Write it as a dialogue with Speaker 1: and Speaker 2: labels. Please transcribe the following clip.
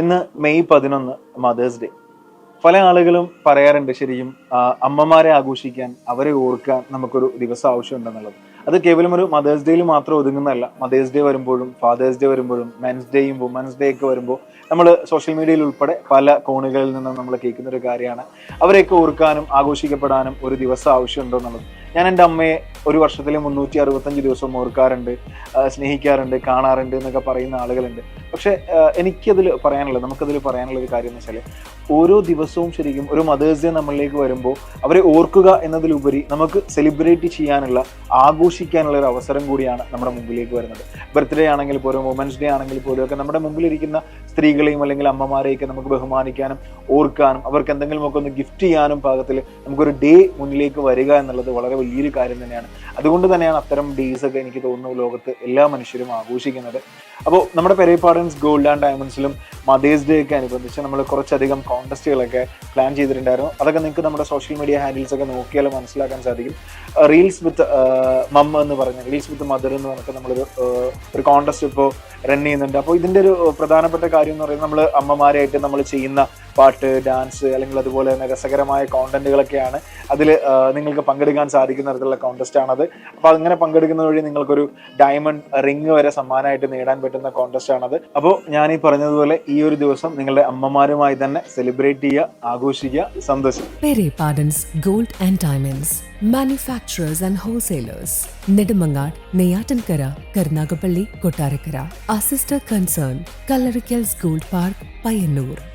Speaker 1: ഇന്ന് മെയ് പതിനൊന്ന് mothers day പല ആളുകളും പറയാറുണ്ട് ശരിക്കും അമ്മമാരെ ആഘോഷിക്കാൻ അവരെ ഓർക്കാൻ നമുക്കൊരു ദിവസം ആവശ്യമുണ്ടെന്നുള്ളത്. അത് കേവലം ഒരു മദേഴ്സ് ഡേയിൽ മാത്രം ഒതുങ്ങുന്നതല്ല. മദേഴ്സ് ഡേ വരുമ്പോഴും ഫാദേഴ്സ് ഡേ വരുമ്പോഴും മെൻസ് ഡേയും വുമൻസ് ഡേ ഒക്കെ വരുമ്പോൾ നമ്മൾ സോഷ്യൽ മീഡിയയിൽ ഉൾപ്പെടെ പല കോണുകളിൽ നിന്നും നമ്മൾ കേൾക്കുന്ന ഒരു കാര്യമാണ്. അവരെയൊക്കെ ഓർക്കാനും ആഘോഷിക്കപ്പെടാനും ഒരു ദിവസം ആവശ്യമുണ്ടോ എന്നുള്ളത് ഞാൻ എന്റെ അമ്മയെ ഒരു വർഷത്തിൽ മുന്നൂറ്റി അറുപത്തഞ്ച് ദിവസം ഓർക്കാറുണ്ട് സ്നേഹിക്കാറുണ്ട് കാണാറുണ്ട് എന്നൊക്കെ പറയുന്ന ആളുകളുണ്ട്. പക്ഷെ എനിക്കതിൽ പറയാനുള്ളത് നമുക്കതിൽ പറയാനുള്ള ഒരു കാര്യം എന്ന് വെച്ചാൽ ഓരോ ദിവസവും ശരിക്കും ഒരു മദേഴ്സ് ഡേ നമ്മളിലേക്ക് വരുമ്പോൾ അവരെ ഓർക്കുക എന്നതിലുപരി നമുക്ക് സെലിബ്രേറ്റ് ചെയ്യാനുള്ള ആഘോഷിക്കാനുള്ള ഒരു അവസരം കൂടിയാണ് നമ്മുടെ മുമ്പിലേക്ക് വരുന്നത്. ബർത്ത്ഡേ ആണെങ്കിൽ പോലും വുമൻസ് ഡേ ആണെങ്കിൽ പോലും ഒക്കെ നമ്മുടെ മുമ്പിലിരിക്കുന്ന സ്ത്രീകളെയും അല്ലെങ്കിൽ അമ്മമാരെയൊക്കെ നമുക്ക് ബഹുമാനിക്കാനും ഓർക്കാനും അവർക്ക് എന്തെങ്കിലും ഒക്കെ ഒന്ന് ഗിഫ്റ്റ് ചെയ്യാനും പാകത്തിൽ നമുക്കൊരു ഡേ മുന്നിലേക്ക് വരിക എന്നുള്ളത് വളരെ വലിയൊരു കാര്യം തന്നെയാണ്. അതുകൊണ്ട് തന്നെയാണ് അത്തരം ഡേയ്സ് ഒക്കെ എനിക്ക് തോന്നുന്നു ലോകത്ത് എല്ലാ മനുഷ്യരും ആഘോഷിക്കുന്നത്. അപ്പോൾ നമ്മുടെ പെരേപ്പാടൻസ് ഗോൾഡ് ആൻഡ് ഡയമണ്ട്സിലും മദേഴ്സ് ഡേ ഒക്കെ അനുബന്ധിച്ച് നമ്മൾ കുറച്ചധികം കോൺടെസ്റ്റുകളൊക്കെ പ്ലാൻ ചെയ്തിട്ടുണ്ടായിരുന്നു. അതൊക്കെ നിങ്ങൾക്ക് നമ്മുടെ സോഷ്യൽ മീഡിയ ഹാൻഡിൽസ് ഒക്കെ നോക്കിയാൽ മനസ്സിലാക്കാൻ സാധിക്കും. റീൽസ് വിത്ത് മമ്മ എന്ന് പറഞ്ഞ റീൽസ് വിത്ത് മദർ എന്ന് പറഞ്ഞിട്ട് നമ്മളൊരു ഒരു കോൺടെസ്റ്റ് ഇപ്പോൾ റൺ ചെയ്യുന്നുണ്ട്. അപ്പോൾ ഇതിന്റെ ഒരു പ്രധാനപ്പെട്ട കാര്യം എന്ന് പറയുന്നത് നമ്മൾ അമ്മമാരായിട്ട് നമ്മൾ ചെയ്യുന്ന പാട്ട് ഡാൻസ് അല്ലെങ്കിൽ അതുപോലെ തന്നെ രസകരമായ കോണ്ടന്റുകളൊക്കെയാണ് അതിൽ നിങ്ങൾക്ക് പങ്കെടുക്കാൻ സാധിക്കുന്ന തരത്തിലുള്ള കോൺടെസ്റ്റ് ആണത് അപ്പോൾ അങ്ങനെ പങ്കെടുക്കുന്ന വഴി നിങ്ങൾക്കൊരു ഡയമണ്ട് റിങ് വരെ സമ്മാനമായിട്ട് നേടാൻ പറ്റുന്ന കോൺടെസ്റ്റ് ആണത് അപ്പോൾ ഞാൻ ഈ പറഞ്ഞതുപോലെ ഈ ഒരു ദിവസം നിങ്ങളുടെ അമ്മമാരുമായി തന്നെ സെലിബ്രേറ്റ് ചെയ്യുക ആഘോഷിക്കുക സന്തോഷിക്കുക
Speaker 2: gold and diamonds manufacturers and manufacturers and wholesalers. Karunagappally Kottarakkara Karnagapalli, concern Our sister concern, Payyanur.